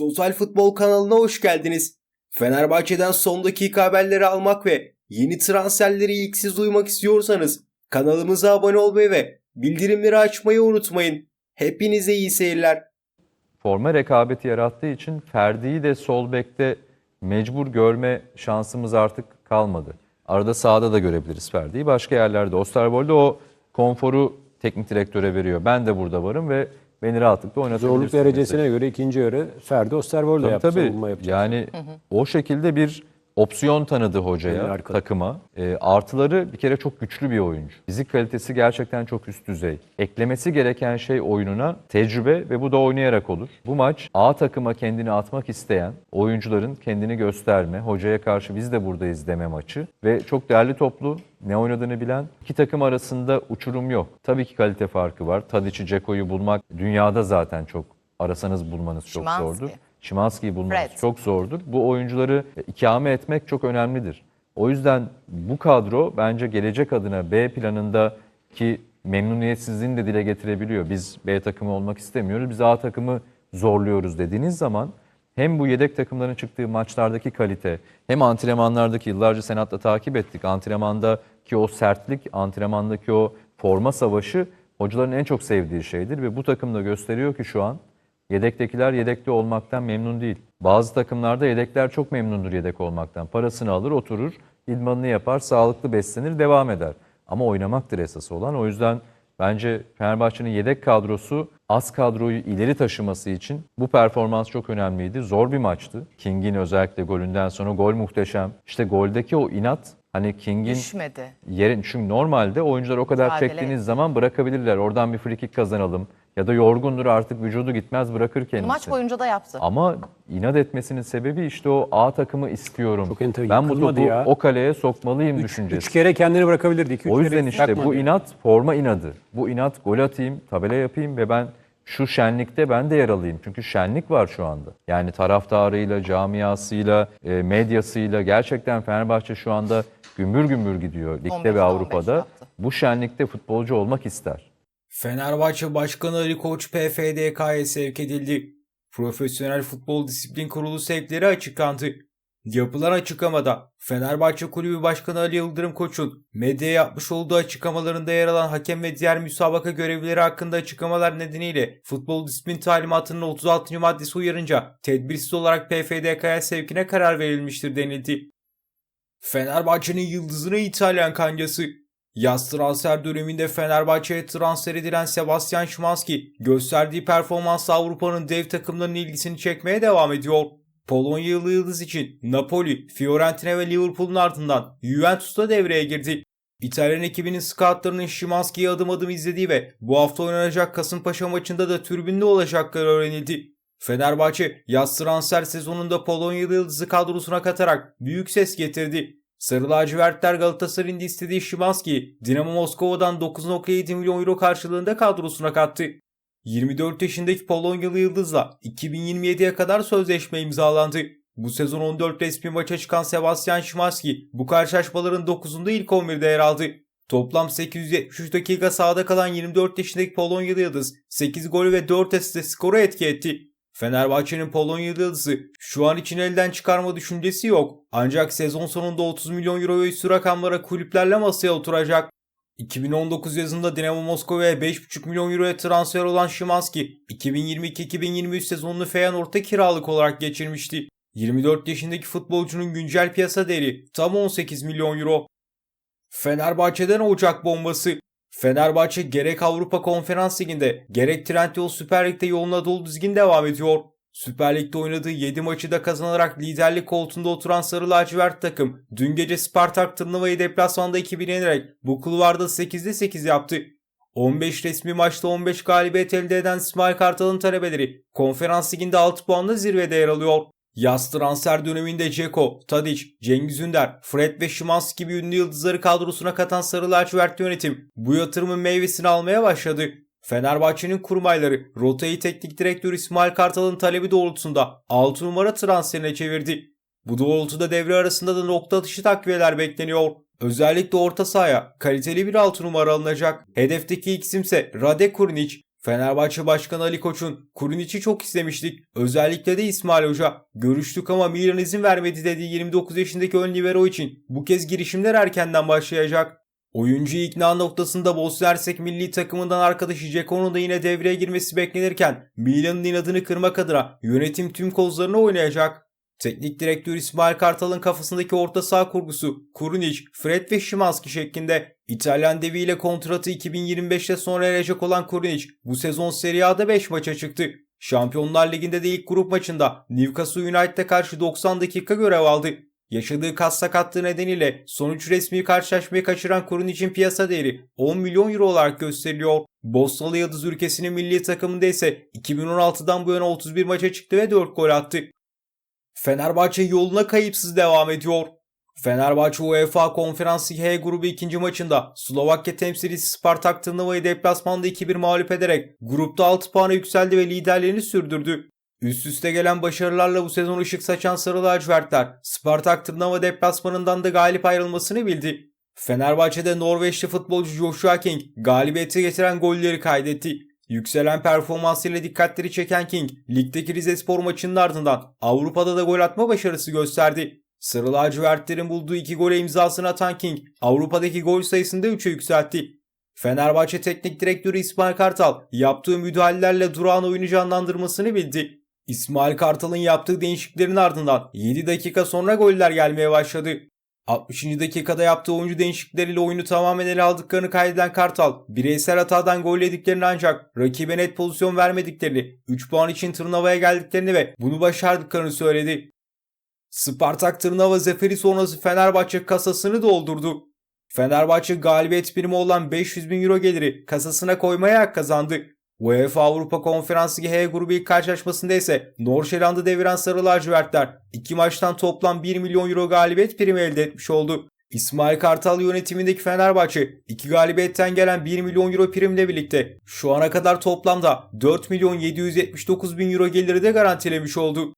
Total Futbol kanalına hoş geldiniz. Fenerbahçe'den son dakika haberleri almak ve yeni transferleri ilk siz duymak istiyorsanız kanalımıza abone olmayı ve bildirimleri açmayı unutmayın. Hepinize iyi seyirler. forma rekabeti yarattığı için Ferdi'yi de sol bekte mecbur görme şansımız artık kalmadı. Arada sahada da görebiliriz Ferdi'yi. Başka yerlerde Osterwold'de o konforu teknik direktöre veriyor. Ben de burada varım ve beni rahatlıkla oynatabilirsin. Zorluk derecesine göre ikinci yarı Ferdi Osterwold'la Tabii, yaptı, tabii. savunma yapacak. Yani o şekilde bir opsiyon tanıdı Yani hocaya, arkada. takıma. E, artıları bir kere çok güçlü bir oyuncu. Fizik kalitesi gerçekten çok üst düzey. Eklemesi gereken şey oyununa tecrübe ve bu da oynayarak olur. Bu maç A takıma kendini atmak isteyen oyuncuların kendini gösterme, hocaya karşı biz de buradayız deme maçı ve çok değerli toplu, ne oynadığını bilen iki takım arasında uçurum yok. Tabii ki kalite farkı var. Tadic'i, Ceko'yu bulmak dünyada zaten çok arasanız bulmanız çok Szymanski. zordur. Şimanski'yi bulmanız Fred. çok zordur. Bu oyuncuları ikame etmek çok önemlidir. O yüzden bu kadro bence gelecek adına B planında ki memnuniyetsizliğini de dile getirebiliyor. Biz B takımı olmak istemiyoruz, biz A takımı zorluyoruz dediğiniz zaman hem bu yedek takımların çıktığı maçlardaki kalite hem antrenmanlardaki yıllarca senatla takip ettik. Antrenmandaki o sertlik, antrenmandaki o forma savaşı hocaların en çok sevdiği şeydir ve bu takım da gösteriyor ki şu an Yedektekiler yedekte olmaktan memnun değil. Bazı takımlarda yedekler çok memnundur yedek olmaktan. Parasını alır, oturur, idmanını yapar, sağlıklı beslenir, devam eder. Ama oynamaktır esası olan. O yüzden bence Fenerbahçe'nin yedek kadrosu az kadroyu ileri taşıması için bu performans çok önemliydi. Zor bir maçtı. King'in özellikle golünden sonra gol muhteşem. İşte goldeki o inat hani King'in Düşmedi. yerin çünkü normalde oyuncular o kadar Mücadele çektiğiniz zaman bırakabilirler. Oradan bir free kick kazanalım ya da yorgundur artık vücudu gitmez bırakır kendisi. Maç boyunca da yaptı. Ama inat etmesinin sebebi işte o A takımı istiyorum. Çok enter- ben bu topu ya. o kaleye sokmalıyım düşüncesi. Üç kere kendini bırakabilirdi. iki, üç o yüzden kere işte bu inat forma inadı. Bu inat gol atayım, tabela yapayım ve ben şu şenlikte ben de yer alayım. Çünkü şenlik var şu anda. Yani taraftarıyla, camiasıyla, e, medyasıyla gerçekten Fenerbahçe şu anda gümbür gümbür gidiyor ligde 15'te ve 15 Avrupa'da. Bu şenlikte futbolcu olmak ister. Fenerbahçe Başkanı Ali Koç PFDK'ya sevk edildi. Profesyonel Futbol Disiplin Kurulu sevkleri açıklandı. Yapılan açıklamada Fenerbahçe Kulübü Başkanı Ali Yıldırım Koç'un medyaya yapmış olduğu açıklamalarında yer alan hakem ve diğer müsabaka görevlileri hakkında açıklamalar nedeniyle futbol disiplin talimatının 36. maddesi uyarınca tedbirsiz olarak PFDK'ya sevkine karar verilmiştir denildi. Fenerbahçe'nin yıldızını İtalyan kancası Yaz transfer döneminde Fenerbahçe'ye transfer edilen Sebastian Szymanski gösterdiği performansla Avrupa'nın dev takımlarının ilgisini çekmeye devam ediyor. Polonyalı yıldız için Napoli, Fiorentina ve Liverpool'un ardından Juventus'ta devreye girdi. İtalyan ekibinin scoutlarının Szymanski'yi adım adım izlediği ve bu hafta oynanacak Kasımpaşa maçında da tribünde olacakları öğrenildi. Fenerbahçe yaz transfer sezonunda Polonyalı yıldızı kadrosuna katarak büyük ses getirdi. Sarı lacivertler Galatasaray'ın istediği Szymanski'yi Dinamo Moskova'dan 9.7 milyon euro karşılığında kadrosuna kattı. 24 yaşındaki Polonyalı Yıldız'la 2027'ye kadar sözleşme imzalandı. Bu sezon 14 resmi maça çıkan Sebastian Szymanski bu karşılaşmaların 9'unda ilk 11'de yer aldı. Toplam 873 dakika sahada kalan 24 yaşındaki Polonyalı Yıldız 8 golü ve 4 asistle skoru etki etti. Fenerbahçe'nin Polonyalı yıldızı şu an için elden çıkarma düşüncesi yok. Ancak sezon sonunda 30 milyon euro ve üstü rakamlara kulüplerle masaya oturacak. 2019 yazında Dinamo Moskova'ya 5,5 milyon euroya transfer olan Szymanski 2022-2023 sezonunu Feyenoord'da kiralık olarak geçirmişti. 24 yaşındaki futbolcunun güncel piyasa değeri tam 18 milyon euro. Fenerbahçe'den Ocak bombası. Fenerbahçe gerek Avrupa Konferans Ligi'nde gerek Trendyol Süper Lig'de yoluna dolu dizgin devam ediyor. Süper Lig'de oynadığı 7 maçı da kazanarak liderlik koltuğunda oturan Sarı Lacivert takım dün gece Spartak Tırnava'yı deplasmanda 2-1 yenerek bu kulvarda 8'de 8 yaptı. 15 resmi maçta 15 galibiyet elde eden İsmail Kartal'ın talebeleri Konferans Ligi'nde 6 puanla zirvede yer alıyor. Yaz transfer döneminde Ceko, Tadic, Cengiz Ünder, Fred ve Szymanski gibi ünlü yıldızları kadrosuna katan Sarı Lacivert yönetim bu yatırımın meyvesini almaya başladı. Fenerbahçe'nin kurmayları rotayı teknik direktör İsmail Kartal'ın talebi doğrultusunda 6 numara transferine çevirdi. Bu doğrultuda devre arasında da nokta atışı takviyeler bekleniyor. Özellikle orta sahaya kaliteli bir 6 numara alınacak. Hedefteki ilk isimse Rade Kurnic. Fenerbahçe Başkanı Ali Koç'un Kurinic'i çok istemiştik. Özellikle de İsmail Hoca. Görüştük ama Milan izin vermedi dediği 29 yaşındaki ön libero için bu kez girişimler erkenden başlayacak. Oyuncuyu ikna noktasında Bosna Hersek milli takımından arkadaşı Ceko'nun da yine devreye girmesi beklenirken Milan'ın inadını kırmak adına yönetim tüm kozlarını oynayacak. Teknik direktör İsmail Kartal'ın kafasındaki orta saha kurgusu Kurunic, Fred ve Szymanski şeklinde İtalyan deviyle kontratı 2025'te sona erecek olan Kurunic bu sezon Serie A'da 5 maça çıktı. Şampiyonlar Ligi'nde de ilk grup maçında Newcastle United'e karşı 90 dakika görev aldı. Yaşadığı kas sakatlığı nedeniyle sonuç resmi karşılaşmayı kaçıran Kurunic'in piyasa değeri 10 milyon euro olarak gösteriliyor. Bosnalı Yıldız ülkesinin milli takımında ise 2016'dan bu yana 31 maça çıktı ve 4 gol attı. Fenerbahçe yoluna kayıpsız devam ediyor. Fenerbahçe UEFA Konferans H grubu ikinci maçında Slovakya temsilcisi Spartak Tırnava'yı deplasmanda 2-1 mağlup ederek grupta 6 puana yükseldi ve liderliğini sürdürdü. Üst üste gelen başarılarla bu sezon ışık saçan Sarı Lacivertler Spartak Tırnava deplasmanından da galip ayrılmasını bildi. Fenerbahçe'de Norveçli futbolcu Joshua King galibiyeti getiren golleri kaydetti. Yükselen performansıyla dikkatleri çeken King, ligdeki Rizespor maçının ardından Avrupa'da da gol atma başarısı gösterdi. Sarı lacivertlerin bulduğu iki gole imzasını atan King, Avrupa'daki gol sayısını da 3'e yükseltti. Fenerbahçe Teknik Direktörü İsmail Kartal, yaptığı müdahalelerle durağan oyunu canlandırmasını bildi. İsmail Kartal'ın yaptığı değişikliklerin ardından 7 dakika sonra goller gelmeye başladı. 60. dakikada yaptığı oyuncu değişiklikleriyle oyunu tamamen ele aldıklarını kaydeden Kartal, bireysel hatadan gol yediklerini ancak rakibe net pozisyon vermediklerini, 3 puan için turnuvaya geldiklerini ve bunu başardıklarını söyledi. Spartak Tırnava zaferi sonrası Fenerbahçe kasasını doldurdu. Fenerbahçe galibiyet birimi olan 500 bin euro geliri kasasına koymaya hak kazandı. UEFA Avrupa Konferans Ligi H grubu ilk karşılaşmasında ise Norşeland'ı deviren Sarı Lacivertler iki maçtan toplam 1 milyon euro galibiyet primi elde etmiş oldu. İsmail Kartal yönetimindeki Fenerbahçe iki galibiyetten gelen 1 milyon euro primle birlikte şu ana kadar toplamda 4 milyon 779 bin euro geliri de garantilemiş oldu.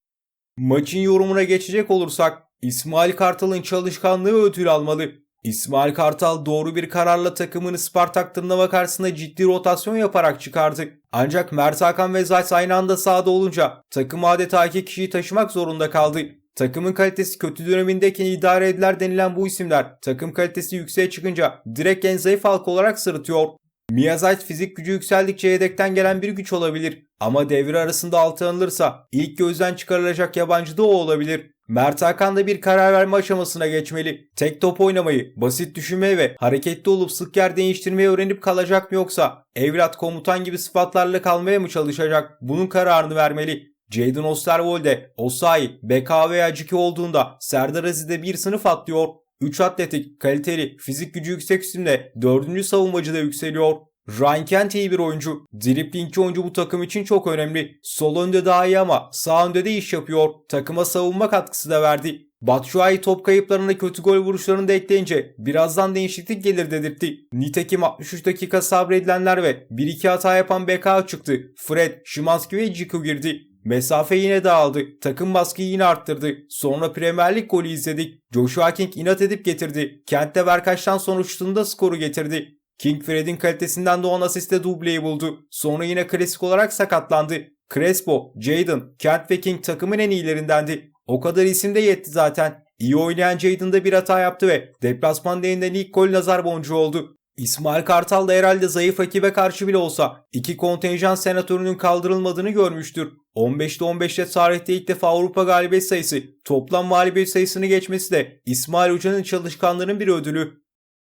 Maçın yorumuna geçecek olursak İsmail Kartal'ın çalışkanlığı ödül almalı. İsmail Kartal doğru bir kararla takımını Spartak Tırnava karşısında ciddi rotasyon yaparak çıkardı. Ancak Mert Hakan ve Zayt aynı anda sahada olunca takım adeta iki kişiyi taşımak zorunda kaldı. Takımın kalitesi kötü dönemindeyken idare ediler denilen bu isimler takım kalitesi yükseğe çıkınca direkt en zayıf halk olarak sırıtıyor. Miyazayt fizik gücü yükseldikçe yedekten gelen bir güç olabilir. Ama devre arasında altı alınırsa ilk gözden çıkarılacak yabancı da o olabilir. Mert Hakan da bir karar verme aşamasına geçmeli. Tek top oynamayı, basit düşünmeyi ve hareketli olup sık yer değiştirmeyi öğrenip kalacak mı yoksa evlat komutan gibi sıfatlarla kalmaya mı çalışacak? Bunun kararını vermeli. Jadon Osterwolde, Osayi, BK veya Ciki olduğunda Serdar Aziz'de bir sınıf atlıyor. 3 atletik, kaliteli, fizik gücü yüksek isimle 4. savunmacı da yükseliyor. Ryan Kent iyi bir oyuncu. Driplingçi oyuncu bu takım için çok önemli. Sol önde daha iyi ama sağ önde de iş yapıyor. Takıma savunma katkısı da verdi. Batshuayi top kayıplarında kötü gol vuruşlarını da ekleyince birazdan değişiklik gelir dedirtti. Nitekim 63 dakika sabredilenler ve 1-2 hata yapan BK çıktı. Fred, Szymanski ve Ciku girdi. Mesafe yine dağıldı. Takım baskıyı yine arttırdı. Sonra Premier Lig golü izledik. Joshua King inat edip getirdi. Kent'te Berkaç'tan sonuçtuğunda skoru getirdi. King Fred'in kalitesinden doğan asiste dubleyi buldu. Sonra yine klasik olarak sakatlandı. Crespo, Jadon, Kent ve King takımın en iyilerindendi. O kadar isim de yetti zaten. İyi oynayan Jadon da bir hata yaptı ve deplasman değerinden ilk gol nazar boncuğu oldu. İsmail Kartal da herhalde zayıf rakibe karşı bile olsa iki kontenjan senatörünün kaldırılmadığını görmüştür. 15'te 15'te tarihte ilk defa Avrupa galibiyet sayısı toplam mağlubiyet sayısını geçmesi de İsmail Hoca'nın çalışkanlığının bir ödülü.